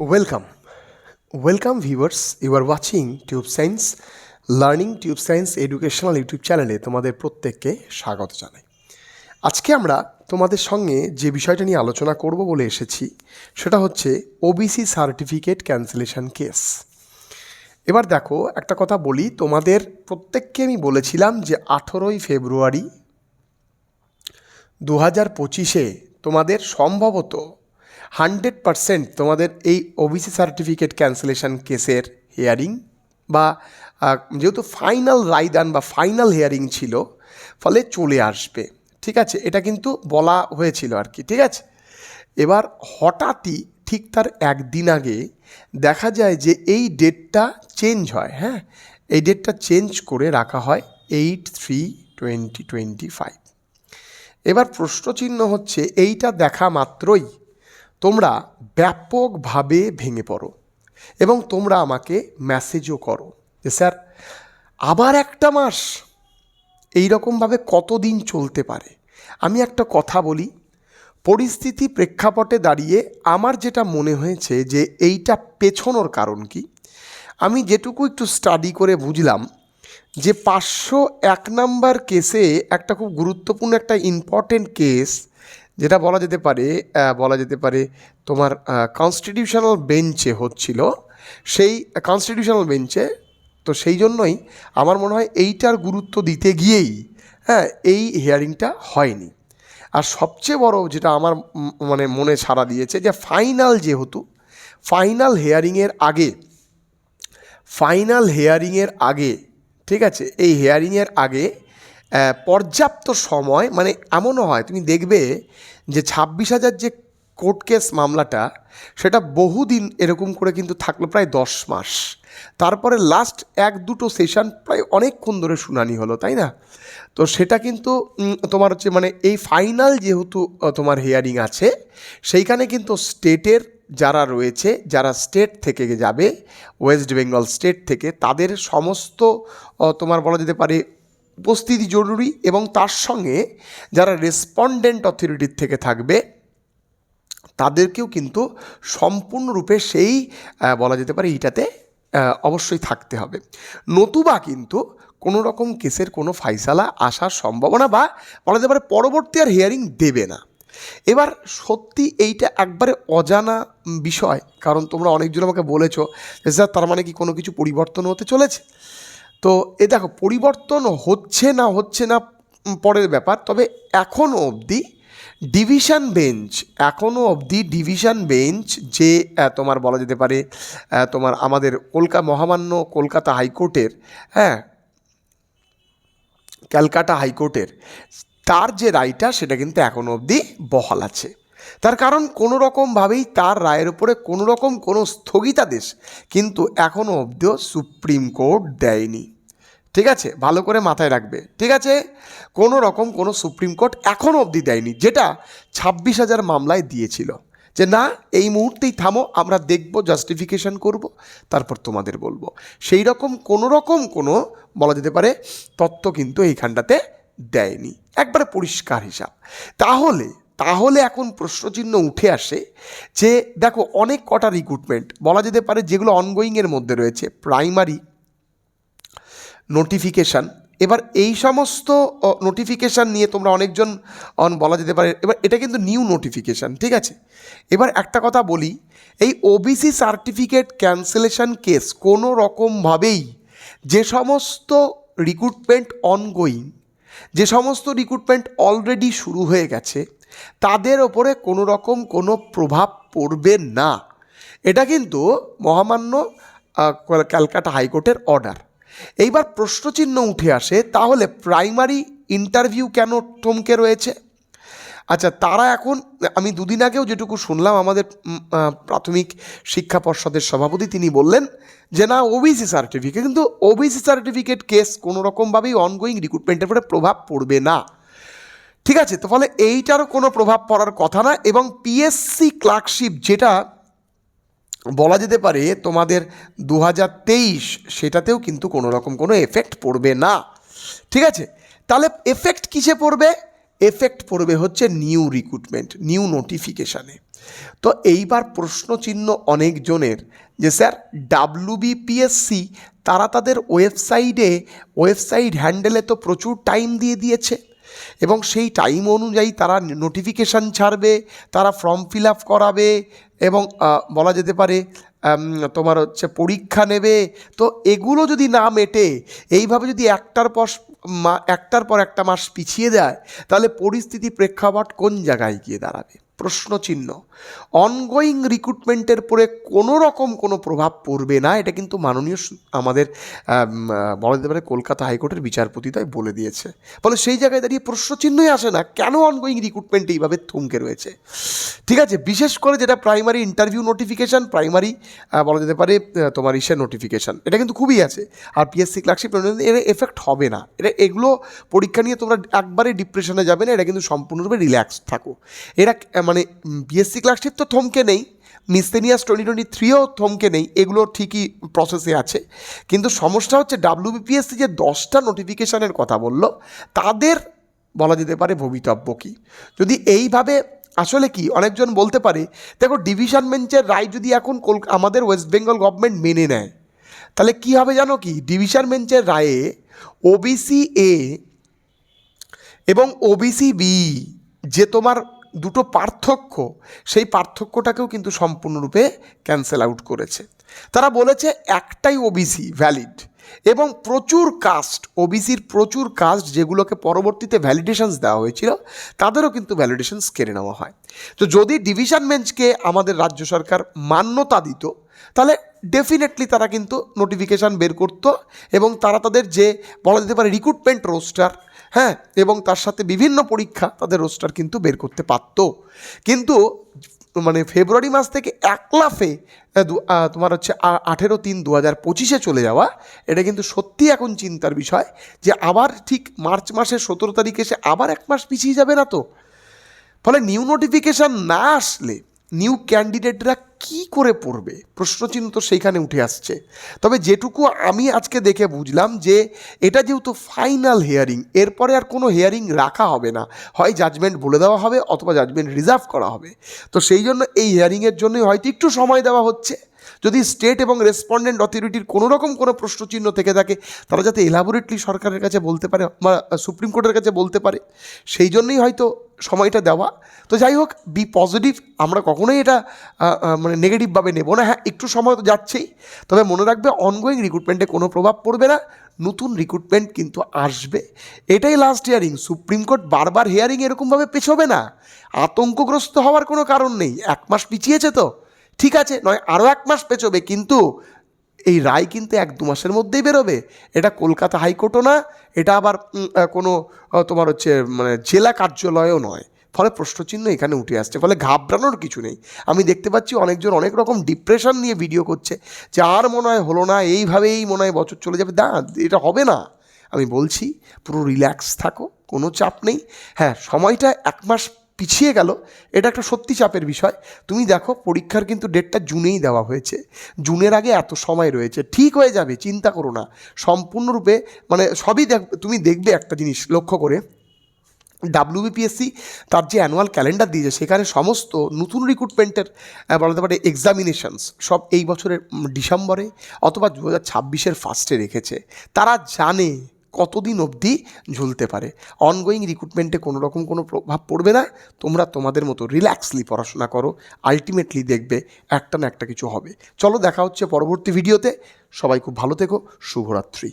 Welcome. Welcome viewers. You are watching Tube Science, Learning Tube Science Educational YouTube চ্যানেলে তোমাদের প্রত্যেককে স্বাগত জানাই আজকে আমরা তোমাদের সঙ্গে যে বিষয়টা নিয়ে আলোচনা করব বলে এসেছি সেটা হচ্ছে ওবিসি সার্টিফিকেট ক্যান্সেলেশন কেস এবার দেখো একটা কথা বলি তোমাদের প্রত্যেককে আমি বলেছিলাম যে আঠেরোই ফেব্রুয়ারি দু হাজার পঁচিশে তোমাদের সম্ভবত হান্ড্রেড পারসেন্ট তোমাদের এই ওবিসি সার্টিফিকেট ক্যান্সেলেশন কেসের হিয়ারিং বা যেহেতু ফাইনাল রায়দান বা ফাইনাল হিয়ারিং ছিল, ফলে চলে আসবে। ঠিক আছে? এটা কিন্তু বলা হয়েছিল আর কি। ঠিক আছে? এবার হঠাৎই ঠিক তার একদিন আগে দেখা যায় যে এই ডেটটা চেঞ্জ হয় হ্যাঁ? এই ডেটটা চেঞ্জ করে রাখা হয় eight three twenty twenty five এবার প্রশ্নচিহ্ন হচ্ছে, এইটা দেখা মাত্রই তোমরা ব্যাপকভাবে ভেঙে পড়ো এবং তোমরা আমাকে মেসেজও করো। যে, স্যার, আবার একটা মাস। এই রকমভাবে কতদিন চলতে পারে? আমি একটা কথা বলি। পরিস্থিতি প্রেক্ষাপটে দাঁড়িয়ে আমার যেটা মনে হয়েছে যে, এইটা পেছনোর কারণ কি? আমি যেটুকু একটু স্টাডি করে বুঝলাম যে, পাঁচশো এক নাম্বার কেসে একটা খুব গুরুত্বপূর্ণ একটা ইম্পর্টেন্ট কেস যেটা বলা যেতে পারে বলা যেতে পারে তোমার কনস্টিটিউশনাল বেঞ্চে হচ্ছিল। সেই কনস্টিটিউশনাল বেঞ্চে তো সেই জন্যই আমার মনে হয় এইটার গুরুত্ব দিতে গিয়েই হ্যাঁ এই হিয়ারিংটা হয়নি। আর সবচেয়ে বড় যেটা আমার মানে মনে সাড়া দিয়েছে যে ফাইনাল যেহেতু ফাইনাল হেয়ারিংয়ের আগে ফাইনাল হেয়ারিংয়ের আগে, ঠিক আছে, এই হেয়ারিংয়ের আগে পর্যাপ্ত সময় মানে এমনও হয়, তুমি দেখবে যে ছাব্বিশ হাজার যে কোর্ট কেস মামলাটা, সেটা বহুদিন এরকম করে কিন্তু থাকল প্রায় দশ মাস। তারপরে লাস্ট এক দুটো সেশন প্রায় অনেকক্ষণ ধরে শুনানি হলো, তাই না? তো সেটা কিন্তু তোমার হচ্ছে মানে এই ফাইনাল যেহেতু তোমার হিয়ারিং আছে, সেইখানে কিন্তু স্টেটের যারা রয়েছে, যারা স্টেট থেকে যাবে ওয়েস্ট বেঙ্গল স্টেট থেকে, তাদের সমস্ত তোমার বলা যেতে পারে উপস্থিতি জরুরি এবং তার সঙ্গে যারা রেসপন্ডেন্ট অথরিটির থেকে থাকবে, তাদেরকেও কিন্তু সম্পূর্ণরূপে সেই বলা যেতে পারে এইটাতে অবশ্যই থাকতে হবে। নতুবা কিন্তু কোনো রকম কেসের কোনো ফাইসালা আসার সম্ভাবনা বা বলা যেতে পারে পরবর্তী আর হিয়ারিং দেবে না। এবার সত্যি এইটা একবারে অজানা বিষয়, কারণ তোমরা অনেকজন আমাকে বলেছ যে, স্যার, তার মানে কি কোনো কিছু পরিবর্তন হতে চলেছে? তো এ দেখো, পরিবর্তন হচ্ছে না হচ্ছে না পরের ব্যাপার। তবে এখনও অবধি ডিভিশন বেঞ্চ এখনও অবধি ডিভিশন বেঞ্চ যে তোমার বলা যেতে পারে তোমার আমাদের কলকাতা মহামান্য কলকাতা হাইকোর্টের হ্যাঁ ক্যালকাটা হাইকোর্টের, তার যে রায়টা সেটা কিন্তু এখনও অবধি বহাল আছে। তার কারণ কোনো রকমভাবেই তার রায়ের উপরে কোনো রকম কোনো স্থগিতাদেশ কিন্তু এখনও অবধিও সুপ্রিম কোর্ট দেয়নি। ঠিক আছে? ভালো করে মাথায় রাখবে। ঠিক আছে? কোনো রকম কোনো সুপ্রিম কোর্ট এখনও অবধি দেয়নি, যেটা ছাব্বিশ হাজার মামলায় দিয়েছিল। যে না, এই মুহূর্তেই থামো, আমরা দেখব জাস্টিফিকেশন করব, তারপর তোমাদের বলব। সেই রকম কোনো রকম কোনো, বলা যেতে পারে, তত্ত্ব কিন্তু এইখানটাতে দেয়নি। একবারে পরিষ্কার হিসাব। তাহলে তাহলে এখন প্রশ্নচিহ্ন উঠে আসে যে, দেখো, অনেক কটা রিক্রুটমেন্ট বলা যেতে পারে যেগুলো অনগোয়িংয়ের মধ্যে রয়েছে প্রাইমারি নোটিফিকেশান এবার এই সমস্ত নোটিফিকেশান নিয়ে তোমরা অনেকজন অন বলা যেতে পারে, এবার এটা কিন্তু নিউ নোটিফিকেশান ঠিক আছে? এবার একটা কথা বলি, এই ওবিসি সার্টিফিকেট ক্যান্সেলেশন কেস কোনো রকমভাবেই যে সমস্ত রিক্রুটমেন্ট অনগোয়িং যে সমস্ত রিক্রুটমেন্ট অলরেডি শুরু হয়ে গেছে তাদের ওপরে কোনো রকম কোনো প্রভাব পড়বে না। এটা কিন্তু মহামান্য ক্যালকাটা হাইকোর্টের অর্ডার। এইবার প্রশ্নচিহ্ন উঠে আসে, তাহলে প্রাইমারি ইন্টারভিউ কেন টমকে রয়েছে? আচ্ছা তারা এখন, আমি দুদিন আগেও যেটুকু শুনলাম, আমাদের প্রাথমিক শিক্ষা পর্ষদের সভাপতি তিনি বললেন যে, না ওবিসি সার্টিফিকেট কিন্তু ওবিসি সার্টিফিকেট কেস কোনো রকমভাবেই অনগোয়িং রিক্রুটমেন্টের উপরে প্রভাব পড়বে না। ঠিক আছে, তো ফলে এইটারও কোনো প্রভাব পড়ার কথা না এবং পিএসসি ক্লার্কশিপ যেটা বলা যেতে পারে তোমাদের দু হাজার তেইশ সেটাতেও কিন্তু কোনো রকম কোনো এফেক্ট পড়বে না। ঠিক আছে, তাহলে এফেক্ট কিসে পড়বে? এফেক্ট পড়বে হচ্ছে নিউ রিক্রুটমেন্ট নিউ নোটিফিকেশানে তো এইবার প্রশ্নচিহ্ন অনেকজনের যে স্যার ডাব্লুবিপিএসসি তারা তাদের ওয়েবসাইটে ওয়েবসাইট হ্যান্ডেলে তো প্রচুর টাইম দিয়ে দিয়েছে। এবং সেই টাইম অনুযায়ী তারা নোটিফিকেশান ছাড়বে, তারা ফর্ম ফিল আপ করাবে এবং বলা যেতে পারে তোমার হচ্ছে পরীক্ষা নেবে। তো এগুলো যদি না মেটে, এইভাবে যদি একটার পর একটার পর একটা মাস পিছিয়ে দেয় তাহলে পরিস্থিতি প্রেক্ষাপট কোন জায়গায় গিয়ে দাঁড়াবে? প্রশ্নচিহ্ন। অনগোয়িং রিক্রুটমেন্টের পরে কোনো রকম কোনো প্রভাব পড়বে না, এটা কিন্তু মাননীয় আমাদের বলা যেতে পারে কলকাতা হাইকোর্টের বিচারপতি তাই বলে দিয়েছে। ফলে সেই জায়গায় দাঁড়িয়ে প্রশ্নচিহ্নই আসে না, কেন অনগোয়িং রিক্রুটমেন্ট এইভাবে থমকে রয়েছে? ঠিক আছে, বিশেষ করে যেটা প্রাইমারি ইন্টারভিউ নোটিফিকেশান প্রাইমারি বলা যেতে পারে তোমার ইসের নোটিফিকেশান এটা কিন্তু খুবই আছে। আর পিএসসি ক্লার্কশিপ এর এফেক্ট হবে না। এটা এগুলো পরীক্ষা নিয়ে তোমরা একবারে ডিপ্রেশনে যাবে না এটা কিন্তু সম্পূর্ণরূপে রিল্যাক্স থাকো। এরা মানে বিএসসি ক্লার্কশিপ তো থমকে নেই মিসলেনিয়াস টোয়েন্টি টোয়েন্টি থ্রিও থমকে নেই, এগুলো ঠিকই প্রসেসে আছে। কিন্তু সমস্যা হচ্ছে ডাব্লিউবিপিএসসি যে দশটা নোটিফিকেশানের কথা বলল, তাদের বলা যেতে পারে ভবিতব্য কী? যদি এইভাবে, আসলে কি, অনেকজন বলতে পারে, দেখো ডিভিশন বেঞ্চের রায় যদি এখন কল- আমাদের ওয়েস্ট বেঙ্গল গভর্নমেন্ট মেনে নেয়, তাহলে কি হবে জানো কি? ডিভিশন বেঞ্চের রায়ে ওবিসি এ এবং ওবিসি বি যে তোমার দুটো পার্থক্য, সেই পার্থক্যটাকেও কিন্তু সম্পূর্ণরূপে ক্যান্সেল আউট করেছে। তারা বলেছে একটাই ওবিসি ভ্যালিড এবং প্রচুর কাস্ট ওবিসির প্রচুর কাস্ট যেগুলোকে পরবর্তীতে ভ্যালিডেশনস দেওয়া হয়েছিল, তাদেরও কিন্তু ভ্যালিডেশনস কেড়ে নেওয়া হয়। তো যদি ডিভিশন বেঞ্চকে আমাদের রাজ্য সরকার মান্যতা দিত তাহলে ডেফিনেটলি তারা কিন্তু নোটিফিকেশান বের করতো এবং তারা তাদের যে বলা যেতে পারে রিক্রুটমেন্ট রোস্টার হ্যাঁ এবং তার সাথে বিভিন্ন পরীক্ষা তাদের রোস্টার কিন্তু বের করতে পারতো। কিন্তু মানে ফেব্রুয়ারি মাস থেকে এক লাফে তোমার হচ্ছে আঠেরো তিন দু হাজার পঁচিশে চলে যাওয়া, এটা কিন্তু সত্যি এখন চিন্তার বিষয় যে আবার ঠিক মার্চ মাসের সতেরো তারিখে এসে আবার এক মাস পিছিয়ে যাবে না তো? ফলে নিউ নোটিফিকেশান না আসলে নিউ ক্যান্ডিডেটরা কি করে পড়বে? প্রশ্নচিহ্ন সেইখানে উঠে আসছে। তবে যেটুকু আমি আজকে দেখে বুঝলাম যে, এটা যেহেতু ফাইনাল হেয়ারিং এরপরে আর কোনো হেয়ারিং রাখা হবে না। হয় জাজমেন্ট বলে দেওয়া হবে, অথবা জাজমেন্ট রিজার্ভ করা হবে। তো সেই জন্য এই হেয়ারিংয়ের জন্যই হয়তো একটু সময় দেওয়া হচ্ছে। যদি স্টেট এবং রেসপন্ডেন্ট অথরিটির কোনো রকম কোনো প্রশ্নচিহ্ন থেকে থাকে, তারা যাতে এলাবোরেটলি সরকারের কাছে বলতে পারে বা সুপ্রিম কোর্টের কাছে বলতে পারে, সেই জন্যই হয়তো সময়টা দেওয়া। তো যাই হোক বি পজিটিভ আমরা কখনোই এটা মানে নেগেটিভভাবে নেব না। হ্যাঁ একটু সময় তো যাচ্ছেই। তবে মনে রাখবে অনগোয়িং রিক্রুটমেন্টে কোনো প্রভাব পড়বে না। নতুন রিক্রুটমেন্ট কিন্তু আসবে। এটাই লাস্ট হিয়ারিং সুপ্রিম কোর্ট বারবার হিয়ারিং এরকমভাবে পেছোবে না। আতঙ্কগ্রস্ত হওয়ার কোনো কারণ নেই। এক মাস পিছিয়েছে তো। ঠিক আছে, নয় আরও এক মাস পেছোবে, কিন্তু এই রায় কিন্তু এক দু মাসের মধ্যেই বেরোবে। এটা কলকাতা হাইকোর্টও না, এটা আবার কোনো তোমার হচ্ছে মানে জেলা কার্যালয়ও নয়। ফলে প্রশ্নচিহ্ন এখানে উঠে আসছে, ফলে ঘাবড়ানোর কিছু নেই। আমি দেখতে পাচ্ছি অনেকজন অনেক রকম ডিপ্রেশন নিয়ে ভিডিও করছে, যে আর মনে হয় হলো না, এইভাবেই মনে হয় বছর চলে যাবে। দা এটা হবে না। আমি বলছি, পুরো রিল্যাক্স থাকো, কোনো চাপ নেই। হ্যাঁ সময়টা এক মাস পিছিয়ে গেল। এটা একটা সত্যি চাপের বিষয়। তুমি দেখো, পরীক্ষার কিন্তু ডেটটা জুনেই দেওয়া হয়েছে। জুনের আগে এত সময় রয়েছে। ঠিক হয়ে যাবে, চিন্তা করো না। সম্পূর্ণরূপে মানে সবই দেখ, তুমি দেখবে একটা জিনিস লক্ষ্য করে। ডাব্লিউবিপিএসসি তার যে অ্যানুয়াল ক্যালেন্ডার দিয়েছে, সেখানে সমস্ত নতুন রিক্রুটমেন্টের বলা যেতে পারে এক্সামিনেশনস সব এই বছরের ডিসেম্বরে অথবা দু হাজার ছাব্বিশের ফার্স্টে রেখেছে। তারা জানে কতদিন অবধি ঝুলতে পারে? অনগোয়িং রিক্রুটমেন্টে কোনো রকম কোনো প্রভাব পড়বে না। তোমরা তোমাদের মতো রিল্যাক্সলি পড়াশোনা করো। আলটিমেটলি দেখবে একটা না একটা কিছু হবে। চলো দেখা হচ্ছে পরবর্তী ভিডিওতে সবাই খুব ভালো থেকো। শুভরাত্রি।